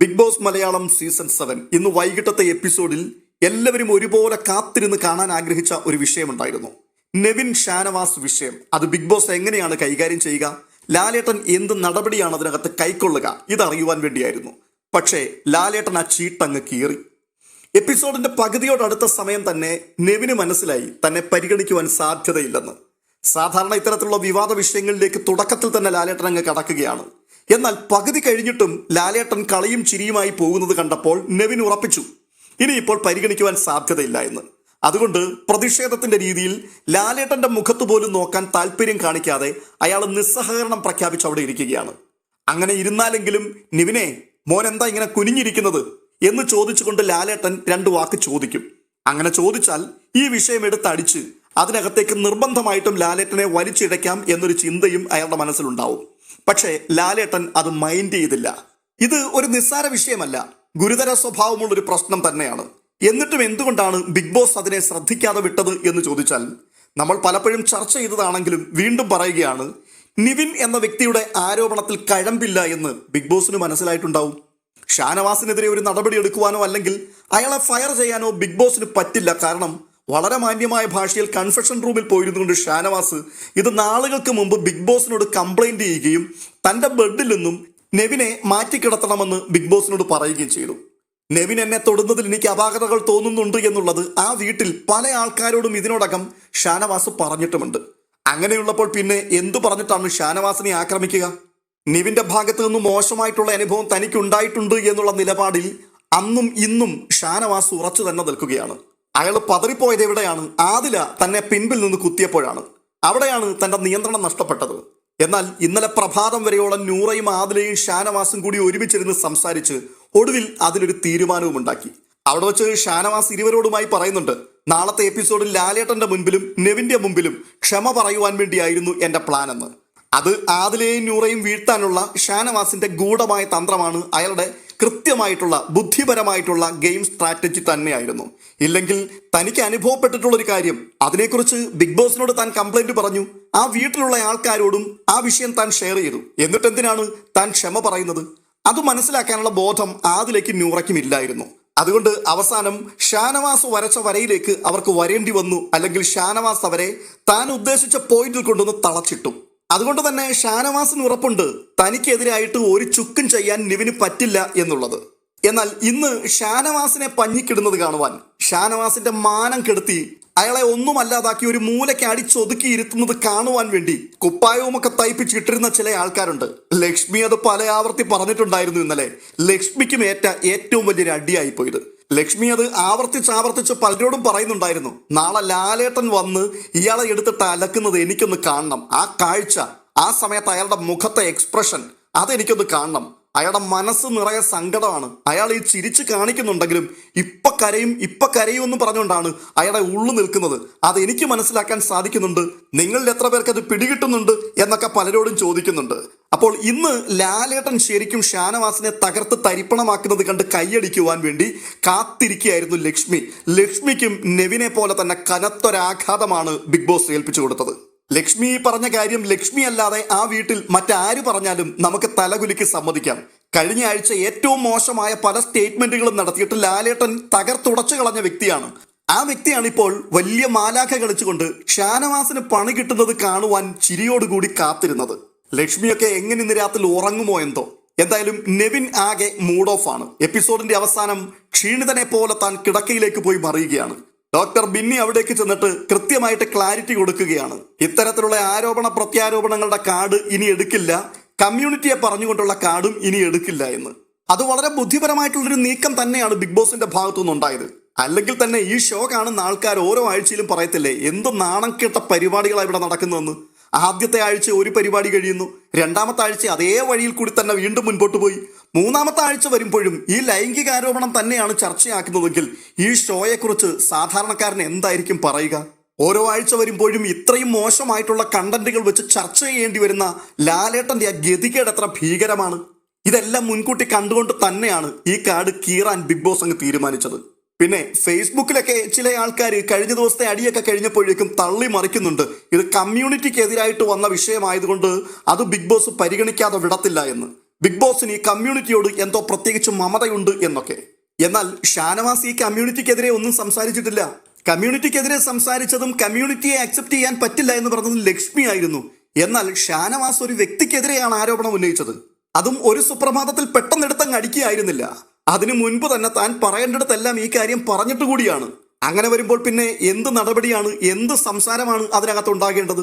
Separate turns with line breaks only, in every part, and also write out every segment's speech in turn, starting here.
Bigg Boss Malayalam season seven ഇന്ന് വൈകിട്ടത്തെ എപ്പിസോഡിൽ എല്ലാവരും ഒരുപോലെ കാത്തിരുന്ന് കാണാൻ ആഗ്രഹിച്ച ഒരു വിഷയമുണ്ടായിരുന്നു. നെവിൻ ഷാനവാസ് വിഷയം. അത് ബിഗ് ബോസ് എങ്ങനെയാണ് കൈകാര്യം ചെയ്യുക? ലാലേട്ടൻ എന്ത് നടപടിയാണ് അതിനകത്ത് കൈക്കൊള്ളുക? ഇതറിയുവാൻ വേണ്ടിയായിരുന്നു. പക്ഷേ ലാലേട്ടൻ ആ ചീട്ടങ്ങ് കീറി. എപ്പിസോഡിന്റെ പകുതിയോടടുത്ത സമയം തന്നെ നെവിന് മനസ്സിലായി തന്നെ പരിഗണിക്കുവാൻ സാധ്യതയില്ലെന്ന്. സാധാരണ ഇത്തരത്തിലുള്ള വിവാദ വിഷയങ്ങളിലേക്ക് തുടക്കത്തിൽ തന്നെ ലാലേട്ടൻ അങ്ങ് കടക്കുകയാണ്. എന്നാൽ പകുതി കഴിഞ്ഞിട്ടും ലാലേട്ടൻ കളിയും ചിരിയുമായി പോകുന്നത് കണ്ടപ്പോൾ നെവിൻ ഉറപ്പിച്ചു. ഇനിയിപ്പോൾ പരിഗണിക്കുവാൻ സാധ്യതയില്ല എന്ന്. അതുകൊണ്ട് പ്രതിഷേധത്തിന്റെ രീതിയിൽ ലാലേട്ടന്റെ മുഖത്ത് പോലും നോക്കാൻ താല്പര്യം കാണിക്കാതെ അയാൾ നിസ്സഹകരണം പ്രഖ്യാപിച്ച് അവിടെ ഇരിക്കുകയാണ്. അങ്ങനെ ഇരുന്നാലെങ്കിലും നിവിനെ മോൻ എന്താ ഇങ്ങനെ കുനിഞ്ഞിരിക്കുന്നത്? എന്ന് ചോദിച്ചുകൊണ്ട് ലാലേട്ടൻ രണ്ട് വാക്ക് ചോദിക്കും. അങ്ങനെ ചോദിച്ചാൽ ഈ വിഷയം എടുത്തടിച്ച് അതിനകത്തേക്ക് നിർബന്ധമായിട്ടും ലാലേട്ടനെ വലിച്ചിഴയ്ക്കാം എന്നൊരു ചിന്തയും അയാളുടെ മനസ്സിലുണ്ടാവും. പക്ഷേ ലാലേട്ടൻ അത് മൈൻഡ് ചെയ്തില്ല. ഇത് ഒരു നിസ്സാര വിഷയമല്ല. ഗുരുതര സ്വഭാവമുള്ള ഒരു പ്രശ്നം തന്നെയാണ്. എന്നിട്ടും എന്തുകൊണ്ടാണ് ബിഗ് ബോസ് അതിനെ ശ്രദ്ധിക്കാതെ വിട്ടത് എന്ന് ചോദിച്ചാൽ നമ്മൾ പലപ്പോഴും ചർച്ച ചെയ്തതാണെങ്കിലും വീണ്ടും പറയുകയാണ് നിവിൻ എന്ന വ്യക്തിയുടെ ആരോപണത്തിൽ കഴമ്പില്ല എന്ന് ബിഗ് ബോസിന് മനസ്സിലായിട്ടുണ്ടാവും. ഷാനവാസിനെതിരെ ഒരു നടപടി എടുക്കുവാനോ അല്ലെങ്കിൽ അയാളെ ഫയർ ചെയ്യാനോ ബിഗ് ബോസിന് പറ്റില്ല. കാരണം വളരെ മാന്യമായ ഭാഷയിൽ കൺഫെഷൻ റൂമിൽ പോയിരുന്നുകൊണ്ട് ഷാനവാസ് ഇത് നാളുകൾക്ക് മുമ്പ് ബിഗ് ബോസിനോട് കംപ്ലൈന്റ് ചെയ്യുകയും തന്റെ ബെഡിൽ നിന്നും നെവിനെ മാറ്റിക്കിടത്തണമെന്ന് ബിഗ് ബോസിനോട് പറയുകയും ചെയ്തു. നെവിൻ എന്നെ തൊടുന്നതിൽ എനിക്ക് അപാകതകൾ തോന്നുന്നുണ്ട് എന്നുള്ളത് ആ വീട്ടിൽ പല ആൾക്കാരോടും ഇതിനോടകം ഷാനവാസ് പറഞ്ഞിട്ടുമുണ്ട്. അങ്ങനെയുള്ളപ്പോൾ പിന്നെ എന്തു പറഞ്ഞിട്ടാണ് ഷാനവാസിനെ ആക്രമിക്കുക? നിവിന്റെ ഭാഗത്ത് നിന്നും മോശമായിട്ടുള്ള അനുഭവം തനിക്കുണ്ടായിട്ടുണ്ട് എന്നുള്ള നിലപാടിൽ അന്നും ഇന്നും ഷാനവാസ് ഉറച്ചു തന്നെ നിൽക്കുകയാണ്. അയാൾ പതറിപ്പോയത് എവിടെയാണ്? ആദില തന്നെ പിൻപിൽ നിന്ന് കുത്തിയപ്പോഴാണ്. അവിടെയാണ് തന്റെ നിയന്ത്രണം നഷ്ടപ്പെട്ടത്. എന്നാൽ ഇന്നലെ പ്രഭാതം വരെയോളം നൂറയും ആദിലയും ഷാനവാസും കൂടി ഒരുമിച്ചിരുന്ന് സംസാരിച്ച് ഒടുവിൽ അതിലൊരു തീരുമാനവും ഉണ്ടാക്കി. അവിടെ വെച്ച് ഷാനവാസ് ഇരുവരോടുമായി പറയുന്നുണ്ട് നാളത്തെ എപ്പിസോഡിൽ ലാലേട്ടന്റെ മുൻപിലും നെവിന്റെ മുമ്പിലും ക്ഷമ പറയുവാൻ വേണ്ടിയായിരുന്നു എന്റെ പ്ലാൻ എന്ന് അത് ആദിലയും നൂറയും വീഴ്ത്താനുള്ള ഷാനവാസിന്റെ ഗൂഢമായ തന്ത്രമാണ് അയാളുടെ കൃത്യമായിട്ടുള്ള ബുദ്ധിപരമായിട്ടുള്ള ഗെയിം സ്ട്രാറ്റജി തന്നെയായിരുന്നു. ഇല്ലെങ്കിൽ തനിക്ക് അനുഭവപ്പെട്ടിട്ടുള്ള ഒരു കാര്യം അതിനെക്കുറിച്ച് ബിഗ് ബോസിനോട് താൻ കംപ്ലൈന്റ് പറഞ്ഞു. ആ വീട്ടിലുള്ള ആൾക്കാരോടും ആ വിഷയം താൻ ഷെയർ ചെയ്തു. എന്നിട്ട് എന്തിനാണ് താൻ ക്ഷമ പറയുന്നത്? അത് മനസ്സിലാക്കാനുള്ള ബോധം ആദിലേക്ക് ന്യൂറയ്ക്കും ഇല്ലായിരുന്നു. അതുകൊണ്ട് അവസാനം ഷാനവാസ് വരച്ച വരയിലേക്ക് അവർക്ക് വരേണ്ടി വന്നു. അല്ലെങ്കിൽ ഷാനവാസ് അവരെ താൻ ഉദ്ദേശിച്ച പോയിന്റിൽ കൊണ്ടുവന്ന് തളച്ചിട്ടു. അതുകൊണ്ട് തന്നെ ഷാനവാസിന് ഉറപ്പുണ്ട് തനിക്കെതിരായിട്ട് ഒരു ചുക്കും ചെയ്യാൻ നിവിന് പറ്റില്ല എന്നുള്ളത്. എന്നാൽ ഇന്ന് ഷാനവാസിനെ പഞ്ഞിക്കിടുന്നത് കാണുവാൻ ഷാനവാസിന്റെ മാനം കെടുത്തി അയാളെ ഒന്നുമല്ലാതാക്കി ഒരു മൂലയ്ക്ക് അടിച്ചൊതുക്കി ഇരുത്തുന്നത് കാണുവാൻ വേണ്ടി കുപ്പായവുമൊക്കെ തയ്പ്പിച്ചിട്ടിരുന്ന ചില ആൾക്കാരുണ്ട്. ലക്ഷ്മി അത് പല ആവർത്തി പറഞ്ഞിട്ടുണ്ടായിരുന്നു ഇന്നലെ. ലക്ഷ്മിക്കും ഏറ്റ ഏറ്റവും വലിയൊരു അടിയായി പോയത് ലക്ഷ്മി അത് ആവർത്തിച്ച് ആവർത്തിച്ച് പലരോടും പറയുന്നുണ്ടായിരുന്നു. നാളെ ലാലേട്ടൻ വന്ന് ഇയാളെ എടുത്തിട്ട് അലക്കുന്നത് എനിക്കൊന്ന് കാണണം. ആ കാഴ്ച ആ സമയത്ത് അയാളുടെ മുഖത്തെ എക്സ്പ്രഷൻ അതെനിക്കൊന്ന് കാണണം. അയാളുടെ മനസ്സ് നിറയെ സങ്കടമാണ്. അയാൾ ഈ ചിരിച്ച് കാണിക്കുന്നുണ്ടെങ്കിലും ഇപ്പൊ കരയും ഇപ്പൊ കരയും എന്ന് പറഞ്ഞുകൊണ്ടാണ് അയാളെ ഉള്ളു നിൽക്കുന്നത്. അത് എനിക്ക് മനസ്സിലാക്കാൻ സാധിക്കുന്നുണ്ട്. നിങ്ങളിൽ എത്ര പേർക്ക് അത് പിടികിട്ടുന്നുണ്ട് എന്നൊക്കെ പലരോടും ചോദിക്കുന്നുണ്ട്. അപ്പോൾ ഇന്ന് ലാലേട്ടൻ ശരിക്കും ഷാനവാസിനെ തകർത്ത് തരിപ്പണമാക്കുന്നത് കണ്ട് കൈയടിക്കുവാൻ വേണ്ടി കാത്തിരിക്കുകയായിരുന്നു ലക്ഷ്മി. ലക്ഷ്മിക്കും നെവിനെ പോലെ തന്നെ കനത്തൊരാഘാതമാണ് ബിഗ് ബോസ് ഏൽപ്പിച്ചു കൊടുത്തത്. ലക്ഷ്മി പറഞ്ഞ കാര്യം ലക്ഷ്മി അല്ലാതെ ആ വീട്ടിൽ മറ്റാര് പറഞ്ഞാലും നമുക്ക് തലകുലിക്ക് സമ്മതിക്കാം. കഴിഞ്ഞ ആഴ്ച ഏറ്റവും മോശമായ പല സ്റ്റേറ്റ്മെന്റുകളും നടത്തിയിട്ട് ലാലേട്ടൻ തകർത്തുടച്ചു കളഞ്ഞ വ്യക്തിയാണ്. ആ വ്യക്തിയാണ് ഇപ്പോൾ വലിയ മാലാഖ കളിച്ചുകൊണ്ട് ഷാനവാസിന് പണി കിട്ടുന്നത് കാണുവാൻ ചിരിയോടുകൂടി കാത്തിരുന്നത്. ലക്ഷ്മിയൊക്കെ എങ്ങനെ ഇന്ന് രാത്രി ഉറങ്ങുമോ എന്തോ. എന്തായാലും നെവിൻ ആകെ മൂഡ് ഓഫ് ആണ്. എപ്പിസോഡിന്റെ അവസാനം ക്ഷീണിതനെ പോലെ താൻ കിടക്കയിലേക്ക് പോയി മറിയുകയാണ്. ഡോക്ടർ ബിന്നി അവിടേക്ക് ചെന്നിട്ട് കൃത്യമായിട്ട് ക്ലാരിറ്റി കൊടുക്കുകയാണ്. ഇത്തരത്തിലുള്ള ആരോപണ പ്രത്യാരോപണങ്ങളുടെ കാർഡ് ഇനി എടുക്കില്ല. കമ്മ്യൂണിറ്റിയെ പറഞ്ഞുകൊണ്ടുള്ള കാർഡും ഇനി എടുക്കില്ല എന്ന്. അത് വളരെ ബുദ്ധിപരമായിട്ടുള്ളൊരു നീക്കം തന്നെയാണ് ബിഗ് ബോസിന്റെ ഭാഗത്തു നിന്നുണ്ടായത്. അല്ലെങ്കിൽ തന്നെ ഈ ഷോ കാണുന്ന ആൾക്കാർ ഓരോ ആഴ്ചയിലും പറയത്തില്ലേ എന്ത് നാണം കെട്ട പരിപാടികളാണ് ഇവിടെ നടക്കുന്നതെന്ന്? ആദ്യത്തെ ആഴ്ച ഒരു പരിപാടി കഴിയുന്നു രണ്ടാമത്തെ ആഴ്ച അതേ വഴിയിൽ കൂടി തന്നെ വീണ്ടും മുൻപോട്ട് പോയി. മൂന്നാമത്തെ ആഴ്ച വരുമ്പോഴും ഈ ലൈംഗിക ആരോപണം തന്നെയാണ് ചർച്ചയാക്കുന്നതെങ്കിൽ ഈ ഷോയെക്കുറിച്ച് സാധാരണക്കാരൻ എന്തായിരിക്കും പറയുക? ഓരോ ആഴ്ച വരുമ്പോഴും ഇത്രയും മോശമായിട്ടുള്ള കണ്ടന്റുകൾ വെച്ച് ചർച്ച ചെയ്യേണ്ടി വരുന്ന ലാലേട്ടന്റെ ആ ഗതികേട് എത്ര ഭീകരമാണ്? ഇതെല്ലാം മുൻകൂട്ടി കണ്ടുകൊണ്ട് തന്നെയാണ് ഈ കാർഡ് കീറാൻ ബിഗ് ബോസ് അങ്ങ് തീരുമാനിച്ചത്. പിന്നെ ഫേസ്ബുക്കിലൊക്കെ ചില ആൾക്കാർ കഴിഞ്ഞ ദിവസത്തെ അടിയൊക്കെ കഴിഞ്ഞപ്പോഴേക്കും തള്ളി മറിക്കുന്നുണ്ട്. ഇത് കമ്മ്യൂണിറ്റിക്കെതിരായിട്ട് വന്ന വിഷയമായതുകൊണ്ട് അത് ബിഗ് ബോസ് പരിഗണിക്കാതെ വിടത്തില്ല എന്ന്. ബിഗ് ബോസിന് ഈ കമ്മ്യൂണിറ്റിയോട് എന്തോ പ്രത്യേകിച്ച് മമതയുണ്ട് എന്നൊക്കെ. എന്നാൽ ഷാനവാസ് ഈ കമ്മ്യൂണിറ്റിക്കെതിരെ ഒന്നും സംസാരിച്ചിട്ടില്ല. കമ്മ്യൂണിറ്റിക്കെതിരെ സംസാരിച്ചതും കമ്മ്യൂണിറ്റിയെ അക്സെപ്റ്റ് ചെയ്യാൻ പറ്റില്ല എന്ന് പറഞ്ഞത് ലക്ഷ്മി ആയിരുന്നു. എന്നാൽ ഷാനവാസ് ഒരു വ്യക്തിക്കെതിരെയാണ് ആരോപണം ഉന്നയിച്ചത്. അതും ഒരു സുപ്രഭാതത്തിൽ പെട്ടെന്നെടുത്തങ്ങ് അടിക്കുകയായിരുന്നില്ല. അതിനു മുൻപ് തന്നെ താൻ പറയേണ്ടിടത്തെല്ലാം ഈ കാര്യം പറഞ്ഞിട്ട് കൂടിയാണ്. അങ്ങനെ വരുമ്പോൾ പിന്നെ എന്ത് നടപടിയാണ് എന്ത് സംസാരമാണ് അതിനകത്ത് ഉണ്ടാകേണ്ടത്?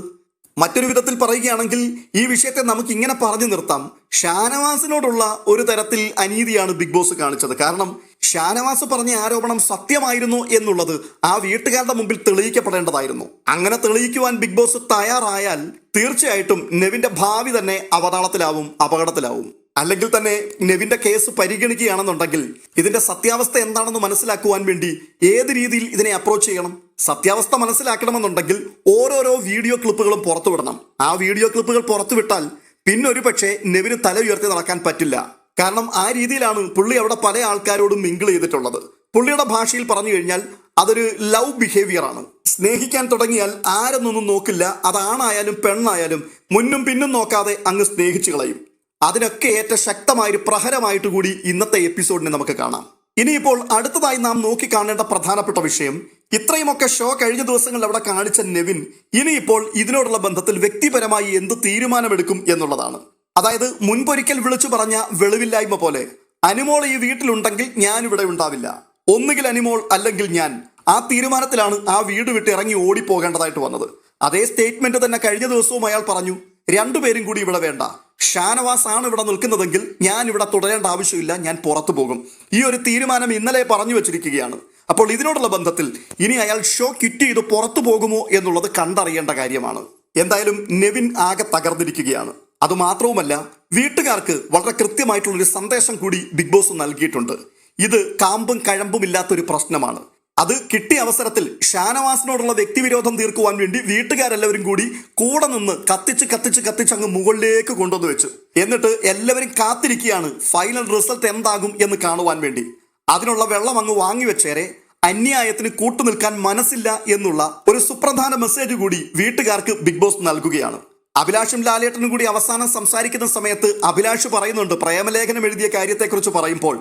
മറ്റൊരു വിധത്തിൽ പറയുകയാണെങ്കിൽ ഈ വിഷയത്തെ നമുക്ക് ഇങ്ങനെ പറഞ്ഞു നിർത്താം. ഷാനവാസിനോടുള്ള ഒരു തരത്തിൽ അനീതിയാണ് ബിഗ് ബോസ് കാണിച്ചത്. കാരണം ഷാനവാസ് പറഞ്ഞ ആരോപണം സത്യമായിരുന്നു എന്നുള്ളത് ആ വീട്ടുകാരുടെ മുമ്പിൽ തെളിയിക്കപ്പെടേണ്ടതായിരുന്നു. അങ്ങനെ തെളിയിക്കുവാൻ ബിഗ് ബോസ് തയ്യാറായാൽ തീർച്ചയായിട്ടും നെവിന്റെ ഭാവി തന്നെ അവതാളത്തിലാവും അപകടത്തിലാവും. അല്ലെങ്കിൽ തന്നെ നെവിന്റെ കേസ് പരിഗണിക്കുകയാണെന്നുണ്ടെങ്കിൽ ഇതിന്റെ സത്യാവസ്ഥ എന്താണെന്ന് മനസ്സിലാക്കുവാൻ വേണ്ടി ഏത് രീതിയിൽ ഇതിനെ അപ്രോച്ച് ചെയ്യണം? സത്യാവസ്ഥ മനസ്സിലാക്കണമെന്നുണ്ടെങ്കിൽ ഓരോരോ വീഡിയോ ക്ലിപ്പുകളും പുറത്തുവിടണം ആ വീഡിയോ ക്ലിപ്പുകൾ പുറത്തുവിട്ടാൽ പിന്നൊരു പക്ഷേ നെവിന് തല ഉയർത്തി നടക്കാൻ പറ്റില്ല. കാരണം ആ രീതിയിലാണ് പുള്ളി അവിടെ പല ആൾക്കാരോടും മിങ്കിൾ ചെയ്തിട്ടുള്ളത്. പുള്ളിയുടെ ഭാഷയിൽ പറഞ്ഞു കഴിഞ്ഞാൽ അതൊരു ലവ് ബിഹേവിയർ ആണ്. സ്നേഹിക്കാൻ തുടങ്ങിയാൽ ആരെന്നൊന്നും നോക്കില്ല. അതാണായാലും പെണ്ണായാലും മുന്നും പിന്നും നോക്കാതെ അങ്ങ് സ്നേഹിച്ചു കളയും. അതിനൊക്കെ ശക്തമായ ഒരു പ്രഹരമായിട്ട് കൂടി ഇന്നത്തെ എപ്പിസോഡിനെ നമുക്ക് കാണാം. ഇനിയിപ്പോൾ അടുത്തതായി നാം നോക്കി കാണേണ്ട പ്രധാനപ്പെട്ട വിഷയം ഇത്രയുമൊക്കെ ഷോ കഴിഞ്ഞ ദിവസങ്ങളിൽ അവിടെ കാണിച്ച നെവിൻ ഇനിയിപ്പോൾ ഇതിനോടുള്ള ബന്ധത്തിൽ വ്യക്തിപരമായി എന്ത് തീരുമാനമെടുക്കും എന്നുള്ളതാണ്. അതായത് മുൻപൊരിക്കൽ വിളിച്ചു പറഞ്ഞ വെളിവില്ലായ്മ പോലെ അനിമോൾ ഈ വീട്ടിലുണ്ടെങ്കിൽ ഞാൻ ഇവിടെ ഉണ്ടാവില്ല. ഒന്നുകിൽ അനിമോൾ അല്ലെങ്കിൽ ഞാൻ. ആ തീരുമാനത്തിലാണ് ആ വീട് വിട്ട് ഇറങ്ങി ഓടിപ്പോകേണ്ടതായിട്ട് വന്നത്. അതേ സ്റ്റേറ്റ്മെന്റ് തന്നെ കഴിഞ്ഞ ദിവസവും അയാൾ പറഞ്ഞു രണ്ടുപേരും കൂടി ഇവിടെ വേണ്ട. ഷാനവാസ് ആണ് ഇവിടെ നിൽക്കുന്നതെങ്കിൽ ഞാൻ ഇവിടെ തുടരേണ്ട ആവശ്യമില്ല ഞാൻ പുറത്തു പോകും. ഈ ഒരു തീരുമാനം ഇന്നലെ പറഞ്ഞു വെച്ചിരിക്കുകയാണ്. അപ്പോൾ ഇതിനോടുള്ള ബന്ധത്തിൽ ഇനി അയാൾ ഷോ ക്വിറ്റ് ചെയ്ത് പുറത്തു പോകുമോ എന്നുള്ളത് കണ്ടറിയേണ്ട കാര്യമാണ്. എന്തായാലും നെവിൻ ആകെ തകർന്നിരിക്കുകയാണ്. അതുമാത്രവുമല്ല വീട്ടുകാർക്ക് വളരെ കൃത്യമായിട്ടുള്ളൊരു സന്ദേശം കൂടി ബിഗ് ബോസ് നൽകിയിട്ടുണ്ട്. ഇത് കാമ്പും കഴമ്പും ഇല്ലാത്തൊരു പ്രശ്നമാണ്. അത് കിട്ടിയ അവസരത്തിൽ ഷാനവാസിനോടുള്ള വ്യക്തിവിരോധം തീർക്കുവാൻ വേണ്ടി വീട്ടുകാരെല്ലാവരും കൂടി കൂടെ നിന്ന് കത്തിച്ച് കത്തിച്ച് കത്തിച്ച് അങ്ങ് മുകളിലേക്ക് കൊണ്ടുവന്ന് വെച്ചു. എന്നിട്ട് എല്ലാവരും കാത്തിരിക്കുകയാണ് ഫൈനൽ റിസൾട്ട് എന്താകും എന്ന് കാണുവാൻ വേണ്ടി. അതിനുള്ള വെള്ളം അങ്ങ് വാങ്ങിവെച്ചേരെ അന്യായത്തിന് കൂട്ടുനിൽക്കാൻ മനസ്സില്ല എന്നുള്ള ഒരു സുപ്രധാന മെസ്സേജ് കൂടി വീട്ടുകാർക്ക് ബിഗ് ബോസ് നൽകുകയാണ്. അഭിലാഷും ലാലേട്ടനും കൂടി അവസാനം സംസാരിക്കുന്ന സമയത്ത് അഭിലാഷ് പറയുന്നുണ്ട് പ്രേമലേഖനം എഴുതിയ കാര്യത്തെക്കുറിച്ച് പറയുമ്പോൾ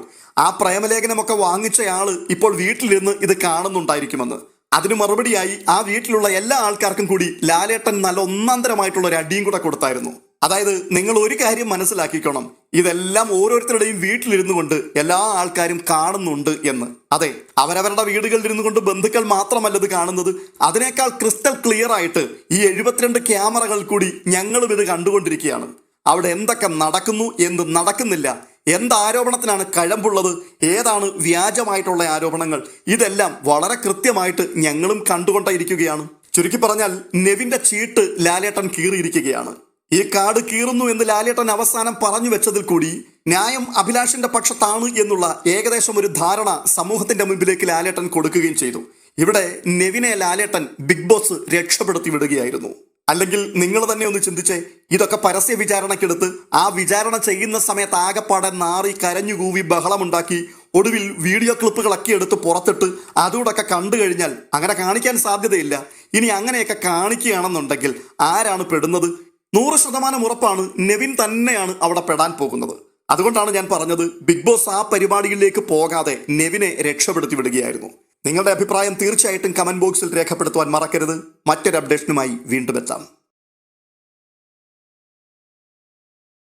ആ പ്രേമലേഖനമൊക്കെ വാങ്ങിച്ചയാൾ ഇപ്പോൾ വീട്ടിലിരുന്ന് ഇത് കാണുന്നുണ്ടായിരിക്കുമെന്ന്. അതിന് മറുപടിയായി ആ വീട്ടിലുള്ള എല്ലാ ആൾക്കാർക്കും കൂടി ലാലേട്ടൻ നല്ല ഒന്നാന്തരമായിട്ടുള്ള ഒരു അടിയും കൂടെ കൊടുത്തായിരുന്നു. അതായത് നിങ്ങൾ ഒരു കാര്യം മനസ്സിലാക്കിക്കണം. ഇതെല്ലാം ഓരോരുത്തരുടെയും വീട്ടിലിരുന്നു കൊണ്ട് എല്ലാ ആൾക്കാരും കാണുന്നുണ്ട് എന്ന്. അതെ അവരവരുടെ വീടുകളിൽ ഇരുന്നു കൊണ്ട് ബന്ധുക്കൾ മാത്രമല്ല ഇത് കാണുന്നത്. അതിനേക്കാൾ ക്രിസ്റ്റൽ ക്ലിയർ ആയിട്ട് ഈ എഴുപത്തിരണ്ട് ക്യാമറകൾ കൂടി ഞങ്ങളും ഇത് കണ്ടുകൊണ്ടിരിക്കുകയാണ്. അവിടെ എന്തൊക്കെ നടക്കുന്നു എന്ത് നടക്കുന്നില്ല എന്ത് ആരോപണത്തിനാണ് കഴമ്പുള്ളത് ഏതാണ് വ്യാജമായിട്ടുള്ള ആരോപണങ്ങൾ ഇതെല്ലാം വളരെ കൃത്യമായിട്ട് ഞങ്ങളും കണ്ടുകൊണ്ടേയിരിക്കുകയാണ്. ചുരുക്കി പറഞ്ഞാൽ നെവിന്റെ ചീട്ട് ലാലേട്ടൻ കീറിയിരിക്കുകയാണ്. ഈ കാട് കീറുന്നു എന്ന് ലാലേട്ടൻ അവസാനം പറഞ്ഞു വെച്ചതിൽ കൂടി ന്യായം അഭിലാഷിന്റെ പക്ഷത്താണ് എന്നുള്ള ഏകദേശം ഒരു ധാരണ സമൂഹത്തിന്റെ മുമ്പിലേക്ക് ലാലേട്ടൻ കൊടുക്കുകയും ചെയ്തു. ഇവിടെ നെവിനെ ലാലേട്ടൻ ബിഗ് ബോസ് രക്ഷപ്പെടുത്തി വിടുകയായിരുന്നു. അല്ലെങ്കിൽ നിങ്ങൾ തന്നെ ഒന്ന് ചിന്തിച്ചേ ഇതൊക്കെ പരസ്യ വിചാരണക്കെടുത്ത് ആ വിചാരണ ചെയ്യുന്ന സമയത്ത് ആകെപ്പാടെ നാറി കരഞ്ഞുകൂവി ബഹളമുണ്ടാക്കി ഒടുവിൽ വീഡിയോ ക്ലിപ്പുകളൊക്കെ എടുത്ത് പുറത്തിട്ട് അതുകൂടൊക്കെ കണ്ടു കഴിഞ്ഞാൽ അങ്ങനെ കാണിക്കാൻ സാധ്യതയില്ല. ഇനി അങ്ങനെയൊക്കെ കാണിക്കുകയാണെന്നുണ്ടെങ്കിൽ ആരാണ് പെടുന്നത്? നൂറ് ശതമാനം ഉറപ്പാണ് നെവിൻ തന്നെയാണ് അവിടെ പെടാൻ പോകുന്നത്. അതുകൊണ്ടാണ് ഞാൻ പറഞ്ഞത് ബിഗ് ബോസ് ആ പരിപാടിയിലേക്ക് പോകാതെ നെവിനെ രക്ഷപ്പെടുത്തി വിടുകയായിരുന്നു. നിങ്ങളുടെ അഭിപ്രായം തീർച്ചയായിട്ടും കമന്റ് ബോക്സിൽ രേഖപ്പെടുത്തുവാൻ മറക്കരുത്. മറ്റൊരു അപ്ഡേഷനുമായി വീണ്ടും എത്താം.